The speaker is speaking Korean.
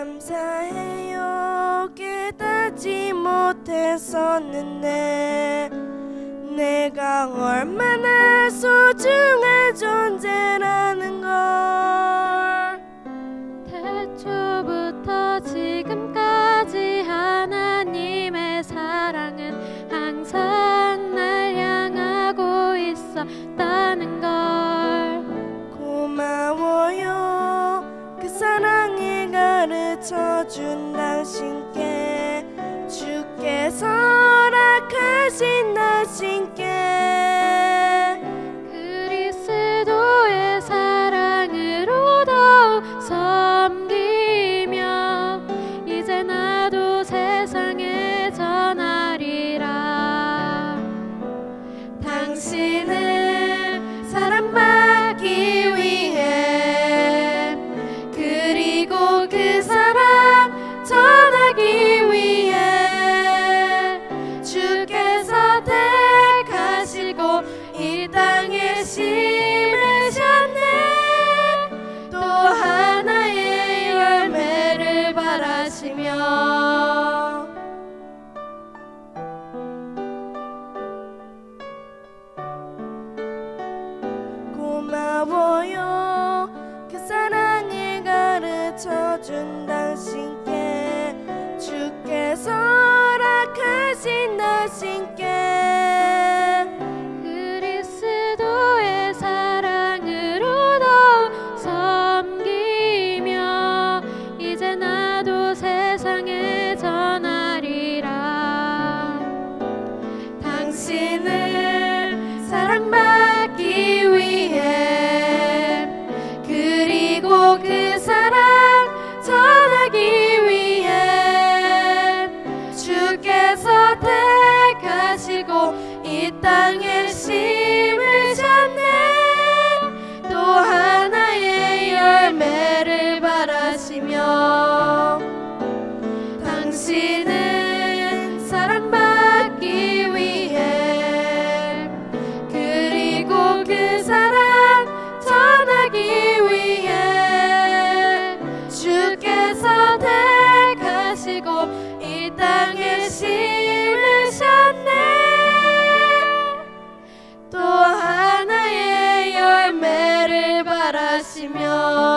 감사해요. 깨닫지 못했었는데 내가 얼마나 소중한 존재라는 걸. 태초부터 지 맞춰준 당신께 주께서 고마워요. 그 사랑을 가르쳐준 당신께 주께서 허락하신 당신께 그 사랑 이 땅에 심으셨네. 또 하나의 열매를 바라시며